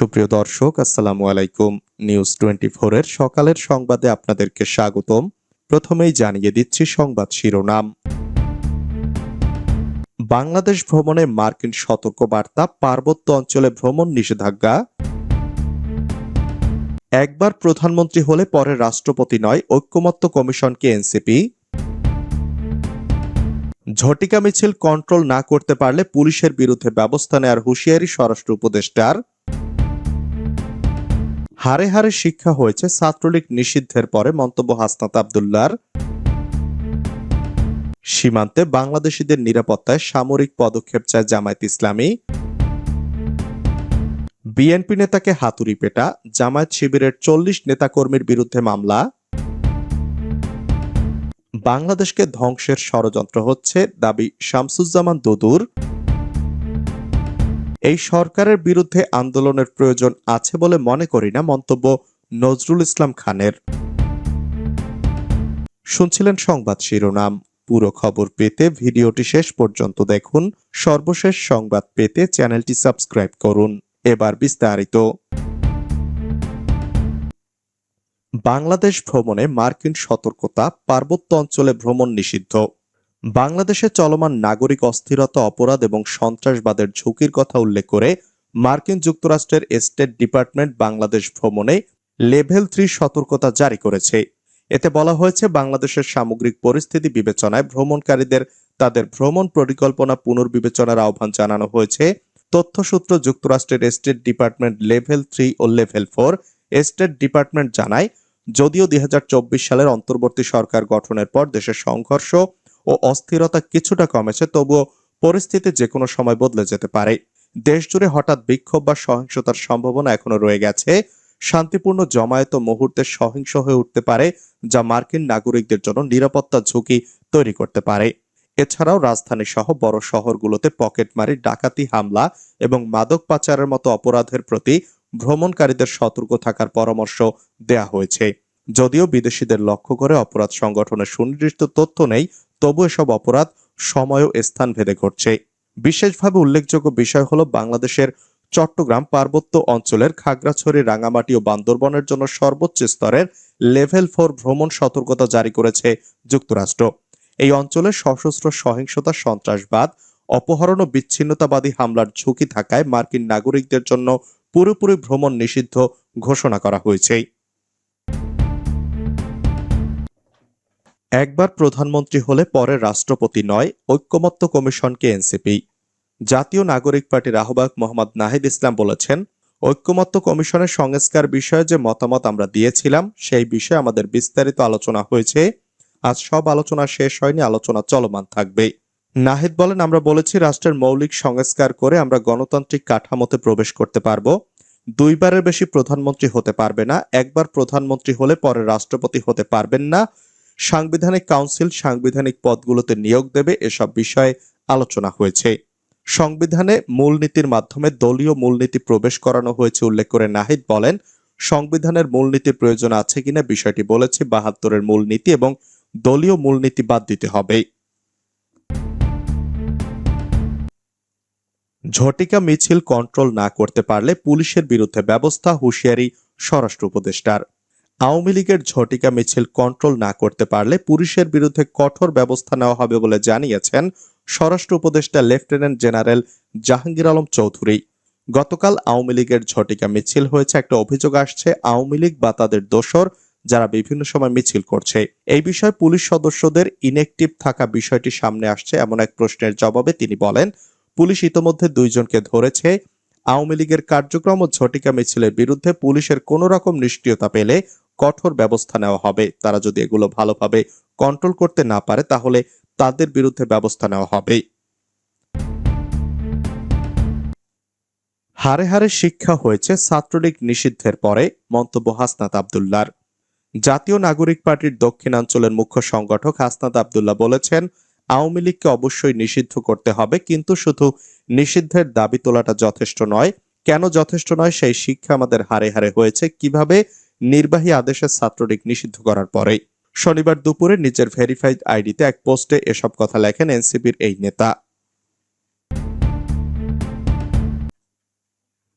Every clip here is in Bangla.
সুপ্রিয় দর্শক, আসসালামু আলাইকুম। নিউজ টোয়েন্টি এর সকালের সংবাদে আপনাদেরকে স্বাগতম। প্রথমেই জানিয়ে দিচ্ছি সংবাদ শিরোনাম। বাংলাদেশ ভ্রমণে মার্কিন সতর্কবার্তা, পার্বত্য অঞ্চলে ভ্রমণ নিষেধাজ্ঞা। একবার প্রধানমন্ত্রী হলে পরে রাষ্ট্রপতি নয়, ঐক্যমত্য কমিশনকে এনসিপি। ঝটিকা মিছিল কন্ট্রোল না করতে পারলে পুলিশের বিরুদ্ধে ব্যবস্থা নেয়ার হুঁশিয়ারি স্বরাষ্ট্র উপদেষ্টার। হারে হারে শিক্ষা হয়েছে ছাত্রলীগ নিষিদ্ধের পরে মন্তব্য হাসনাত আবদুল্লার সীমান্তে বাংলাদেশিদের নিরাপত্তায় সামরিক পদক্ষেপ চায় জামায়াত ইসলামী। বিএনপি নেতাকে হাতুড়ি পেটা, জামায়াত শিবিরের চল্লিশ নেতাকর্মীর বিরুদ্ধে মামলা। বাংলাদেশকে ধ্বংসের ষড়যন্ত্র হচ্ছে, দাবি শামসুজ্জামান দুদুর। এই সরকারের বিরুদ্ধে আন্দোলনের প্রয়োজন আছে বলে মনে করি না মন্তব্য নজরুল ইসলাম খানের। শুনছিলেন সংবাদ শিরোনাম। পুরো খবর পেতে ভিডিওটি শেষ পর্যন্ত দেখুন। সর্বশেষ সংবাদ পেতে চ্যানেলটি সাবস্ক্রাইব করুন। এবার বিস্তারিত। বাংলাদেশ ভ্রমণে মার্কিন সতর্কতা পার্বত্য অঞ্চলে ভ্রমণ নিষিদ্ধ। বাংলাদেশে চলমান নাগরিক অস্থিরতা, অপরাধ এবং সন্ত্রাসবাদের ঝুঁকির কথা উল্লেখ করে মার্কিন যুক্তরাষ্ট্রের স্টেট ডিপার্টমেন্ট বাংলাদেশ ভ্রমণে লেভেল থ্রি সতর্কতা জারি করেছে। এতে বলা হয়েছে, বাংলাদেশের সামগ্রিক পরিস্থিতি বিবেচনায় ভ্রমণকারীদের তাদের ভ্রমণ পরিকল্পনা পুনর্বিবেচনার আহ্বান জানানো হয়েছে। তথ্যসূত্র যুক্তরাষ্ট্রের স্টেট ডিপার্টমেন্ট লেভেল থ্রি ও লেভেল ফোর স্টেট ডিপার্টমেন্ট জানায়, যদিও দুই হাজার চব্বিশ সালের অন্তর্বর্তী সরকার গঠনের পর দেশের সংঘর্ষ ও অস্থিরতা কিছুটা কমেছে, তবুও পরিস্থিতি যে কোনো সময় বদলে যেতে পারে। দেশজুড়ে হঠাৎ বিক্ষোভ বা সহিংসতার সম্ভাবনা এখনও রয়ে গেছে। শান্তিপূর্ণ জমায়েত মুহূর্তে সহিংস হয়ে উঠতে পারে, যা মার্কিন নাগরিকদের জন্য নিরাপত্তা ঝুঁকি তৈরি করতে পারে। এছাড়াও রাজধানী সহ বড় শহরগুলোতে পকেটমারি, ডাকাতি হামলা এবং মাদক পাচারের মতো অপরাধের প্রতি ভ্রমণকারীদের সতর্ক থাকার পরামর্শ দেয়া হয়েছে। যদিও বিদেশিদের লক্ষ্য করে অপরাধ সংগঠনের সুনির্দিষ্ট তথ্য নেই তবু এসব অপরাধ সময় ও স্থান ভেদে ঘটছে। বিশেষভাবে উল্লেখযোগ্য বিষয় হলো বাংলাদেশের চট্টগ্রাম পার্বত্য অঞ্চলের খাগড়াছড়ি, রাঙামাটি ও বান্দরবনের জন্য সর্বোচ্চ স্তরের লেভেল ফোর ভ্রমণ সতর্কতা জারি করেছে যুক্তরাষ্ট্র। এই অঞ্চলে সশস্ত্র সহিংসতা, সন্ত্রাসবাদ, অপহরণ ও বিচ্ছিন্নতাবাদী হামলার ঝুঁকি থাকায় মার্কিন নাগরিকদের জন্য পুরোপুরি ভ্রমণ নিষিদ্ধ ঘোষণা করা হয়েছে। একবার প্রধানমন্ত্রী হলে পরে রাষ্ট্রপতি নয়, ঐক্যমত্য কমিশনকে এনসিপি। জাতীয় নাগরিক পার্টির আহ্বায়ক মোহাম্মদ নাহিদ ইসলাম বলেছেন, ঐক্যমত্য কমিশনের সংস্কার বিষয়ে যে মতামত আমরা দিয়েছিলাম, সেই বিষয়ে আমাদের বিস্তারিত আলোচনা হয়েছে। আজ সব আলোচনা শেষ হয়নি, আলোচনা চলমান থাকবে। নাহিদ বলেন, আমরা বলেছি রাষ্ট্রের মৌলিক সংস্কার করে আমরা গণতান্ত্রিক কাঠামোতে প্রবেশ করতে পারব। দুইবারের বেশি প্রধানমন্ত্রী হতে পারবে না, একবার প্রধানমন্ত্রী হলে পরে রাষ্ট্রপতি হতে পারবেন না। সাংবিধানিক কাউন্সিল সাংবিধানিক পদগুলোতে নিয়োগ দেবে এসব বিষয়ে আলোচনা হয়েছে। সংবিধানে মূলনীতির মাধ্যমে দলীয় মূলনীতি প্রবেশ করানো হয়েছে উল্লেখ করে নাহিদ বলেন, সংবিধানের মূলনীতির প্রয়োজন আছে কিনা বিষয়টি বলেছে বাহাত্তরের মূলনীতি এবং দলীয় মূলনীতি বাদ দিতে হবে। ঝটিকা মিছিল কন্ট্রোল না করতে পারলে পুলিশের বিরুদ্ধে ব্যবস্থা, হুঁশিয়ারি স্বরাষ্ট্র উপদেষ্টার। আওয়ামী লীগের ঝটিকা মিছিল কন্ট্রোল না করতে পারলে পুলিশের বিরুদ্ধে কঠোর ব্যবস্থা নেওয়া হবে বলে জানিয়েছেন স্বরাষ্ট্র উপদেষ্টা লেফটেন্যান্ট জেনারেল জাহাঙ্গীর আলম চৌধুরী। গতকাল আওয়ামী লীগের ঝটিকা মিছিল হয়েছে, একটা অভিযোগ আসছে, আওয়ামী লীগ বা তাদের দোসর যারা বিভিন্ন সময় মিছিল করছে। এই বিষয়ে পুলিশ সদস্যদের ইনেকটিভ থাকা বিষয়টি সামনে আসছে এমন এক প্রশ্নের জবাবে তিনি বলেন, পুলিশ ইতোমধ্যে দুইজনকে ধরেছে। আওয়ামী লীগের কার্যক্রম ও ঝটিকা মিছিলের বিরুদ্ধে পুলিশের কোনো রকম নিষ্ক্রিয়তা পেলে কঠোর ব্যবস্থা নেওয়া হবে। তারা যদি এগুলো ভালোভাবে কন্ট্রোল করতে না পারে, তাহলে তাদের বিরুদ্ধে ব্যবস্থা নেওয়া হবে হারে হারে শিক্ষা হয়েছে ছাত্রলীগ নিষিদ্ধের পরে, মন্তব্য হাসনাত আবদুল্লার। জাতীয় নাগরিক পার্টির দক্ষিণাঞ্চলের মুখ্য সংগঠক হাসনাত আবদুল্লাহ বলেছেন, আওয়ামী লীগকে অবশ্যই নিষিদ্ধ করতে হবে, কিন্তু শুধু নিষিদ্ধের দাবি তোলাটা যথেষ্ট নয়। কেন যথেষ্ট নয়? সেই শিক্ষা আমাদের হারে হারে হয়েছে। কীভাবে? নির্বাহী আদেশে ছাত্রলীগ নিষিদ্ধ করার পরে শনিবার দুপুরে নিজের ভেরিফাইড আইডিতে এক পোস্টে এসব কথা লেখেন এনসিপির এই নেতা।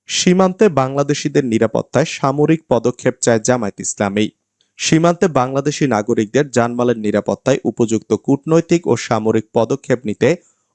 সীমান্তে বাংলাদেশিদের নিরাপত্তায় সামরিক পদক্ষেপ চায় জামায়াত ইসলামী। সীমান্তে বাংলাদেশি নাগরিকদের জানমালের নিরাপত্তায় উপযুক্ত কূটনৈতিক ও সামরিক পদক্ষেপ নিতে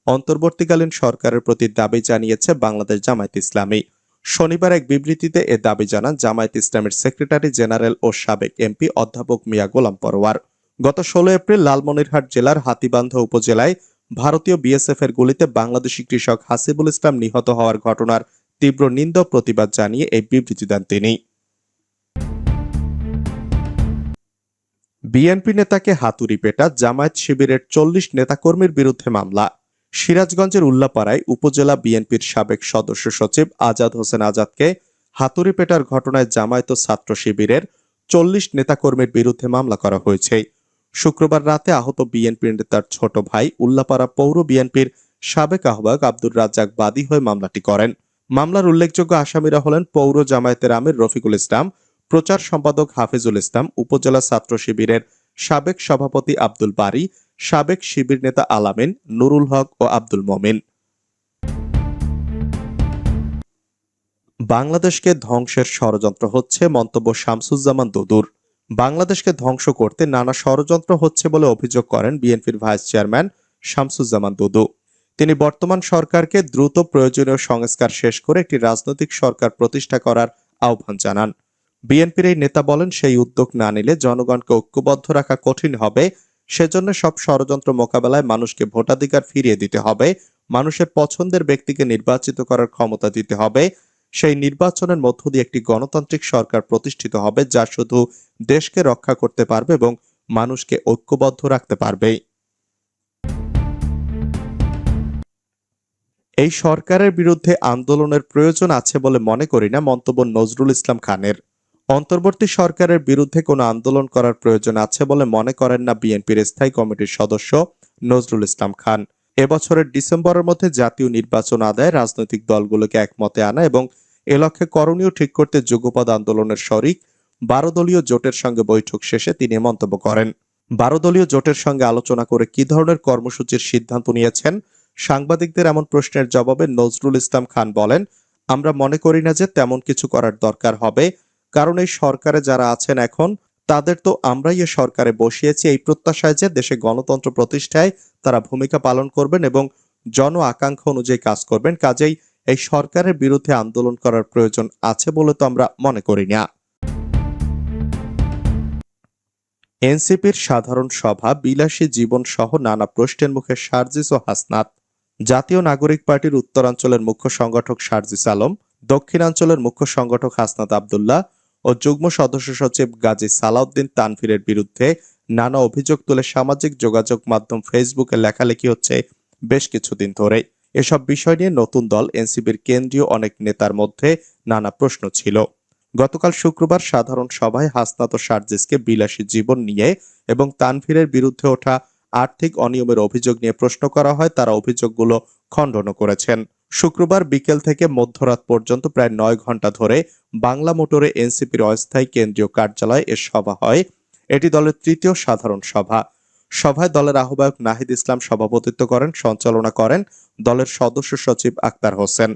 অন্তর্বর্তীকালীন সরকারের প্রতি দাবি জানিয়েছে বাংলাদেশ জামায়াত ইসলামী। শনিবার এক বিবৃতিতে এ দাবি জানান জামায়াত ইসলামের সেক্রেটারি জেনারেল ও সাবেক এমপি অধ্যাপক মিয়া গোলাম পরোয়ার। গত ষোলো এপ্রিল লালমনিরহাট জেলার হাতিবান্ধা উপজেলায় ভারতীয় বিএসএফ এর গুলিতে বাংলাদেশি কৃষক হাসিবুল ইসলাম নিহত হওয়ার ঘটনার তীব্র নিন্দ প্রতিবাদ জানিয়ে এই বিবৃতি দেন তিনি। বিএনপি নেতাকে হাতুড়ি পেটা জামায়াত শিবিরের চল্লিশ নেতাকর্মীর বিরুদ্ধে মামলা। সিরাজগঞ্জের উল্লাপাড়ায় উপজেলা বিএনপির সাবেক সদস্য সচিব আজাদ হোসেন আজাদকে হাতুড়ি পেটার ঘটনায় জামায়াত ছাত্র শিবিরের চল্লিশ নেতাকর্মীর বিরুদ্ধে মামলা করা হয়েছে। শুক্রবার রাতে আহত বিএনপির নেতার ছোট ভাই উল্লাপাড়া পৌর বিএনপির সাবেক আহ্বায়ক আব্দুর রাজ্জাক বাদী হয়ে মামলাটি করেন। মামলার উল্লেখযোগ্য আসামিরা হলেন পৌর জামায়াতের আমির রফিকুল ইসলাম, প্রচার সম্পাদক হাফিজুল ইসলাম, উপজেলা ছাত্র শিবিরের সাবেক সভাপতি আব্দুল বারী সাবেক শিবির নেতা আলামিন, নুরুল হক ও আব্দুল মমিন। বাংলাদেশকে ধ্বংসের ষড়যন্ত্র হচ্ছে মন্তব্য শামসুজ্জামান দুদুর। বাংলাদেশকে ধ্বংস করতে নানা ষড়যন্ত্র হচ্ছে বলে অভিযোগ করেন বিএনপির ভাইস চেয়ারম্যান শামসুজ্জামান দুদু। তিনি বর্তমান সরকারকে দ্রুত প্রয়োজনীয় সংস্কার শেষ করে একটি রাজনৈতিক সরকার প্রতিষ্ঠা করার আহ্বান জানান। বিএনপির এই নেতা বলেন, সেই উদ্যোগ না নিলে জনগণকে ঐক্যবদ্ধ রাখা কঠিন হবে সেজন্য সব ষড়যন্ত্র মোকাবেলায় মানুষকে ভোটাধিকার ফিরিয়ে দিতে হবে, মানুষের পছন্দের ব্যক্তিকে নির্বাচিত করার ক্ষমতা দিতে হবে। সেই নির্বাচনের মধ্য দিয়ে একটি গণতান্ত্রিক সরকার প্রতিষ্ঠিত হবে যা শুধু দেশকে রক্ষা করতে পারবে এবং মানুষকে ঐক্যবদ্ধ রাখতে পারবে। এই সরকারের বিরুদ্ধে আন্দোলনের প্রয়োজন আছে বলে মনে করি না মন্তব্য নজরুল ইসলাম খানের। অন্তর্বর্তী সরকারের বিরুদ্ধে কোনো আন্দোলন করার প্রয়োজন আছে বলে মনে করেন না বিএনপির স্থায়ী কমিটির সদস্য নজরুল ইসলাম খান। এবছরের ডিসেম্বরের মধ্যে জাতীয় নির্বাচন আদায় রাজনৈতিক দলগুলোকে একমতে আনা এবং এ লক্ষ্যে করণীয় ঠিক করতে যুগপদ আন্দোলনের শরিক বারো দলীয় জোটের সঙ্গে বৈঠক শেষে তিনি মন্তব্য করেন। বারো দলীয় জোটের সঙ্গে আলোচনা করে কি ধরনের কর্মসূচির সিদ্ধান্ত নিয়েছেন সাংবাদিকদের এমন প্রশ্নের জবাবে নজরুল ইসলাম খান বলেন, আমরা মনে করি না যে তেমন কিছু করার দরকার হবে কারণ এই সরকারে যারা আছেন এখন, তাদের তো আমরাই এ সরকারে বসিয়েছি এই প্রত্যাশায় যে দেশে গণতন্ত্র প্রতিষ্ঠায় তারা ভূমিকা পালন করবেন এবং জন আকাঙ্ক্ষা অনুযায়ী কাজ করবেন। কাজেই এই সরকারের বিরুদ্ধে আন্দোলন করার প্রয়োজন আছে বলে তো আমরা মনে করি না। এনসিপির সাধারণ সভা বিলাসী জীবন সহ নানা প্রশ্নের মুখে সার্জিস ও হাসনাত। জাতীয় নাগরিক পার্টির উত্তরাঞ্চলের মুখ্য সংগঠক সার্জিস আলম, দক্ষিণাঞ্চলের মুখ্য সংগঠক হাসনাত আবদুল্লাহ ও যুগ্ম সদস্য সচিব গাজী সালাউদ্দিন তানফিরের বিরুদ্ধে নানা অভিযোগ তুলে সামাজিক যোগাযোগ মাধ্যম ফেসবুকে লেখালেখি হচ্ছে বেশ কিছুদিন ধরে এসব বিষয় নিয়ে নতুন দল এনসিপির কেন্দ্রীয় অনেক নেতার মধ্যে নানা প্রশ্ন ছিল। গতকাল শুক্রবার সাধারণ সভায় হাসনাত সার্জিসকে বিলাসী জীবন নিয়ে এবং তানভীরের বিরুদ্ধে ওঠা আর্থিক অনিয়মের অভিযোগ নিয়ে প্রশ্ন করা হয়, তারা অভিযোগগুলো খণ্ডন করেছেন। শুক্রবার বিকেল থেকে মধ্যরাত পর্যন্ত প্রায় নয় ঘণ্টা ধরে বাংলা মোটরে এনসিপির অস্থায়ী কেন্দ্রীয় কার্যালয়ে এ সভা হয়। এটি দলের তৃতীয় সাধারণ সভা। সভায় দলের আহ্বায়ক নাহিদ ইসলাম সভাপতিত্ব করেন, সঞ্চালনা করেন দলের সদস্য সচিব আক্তার হোসেন।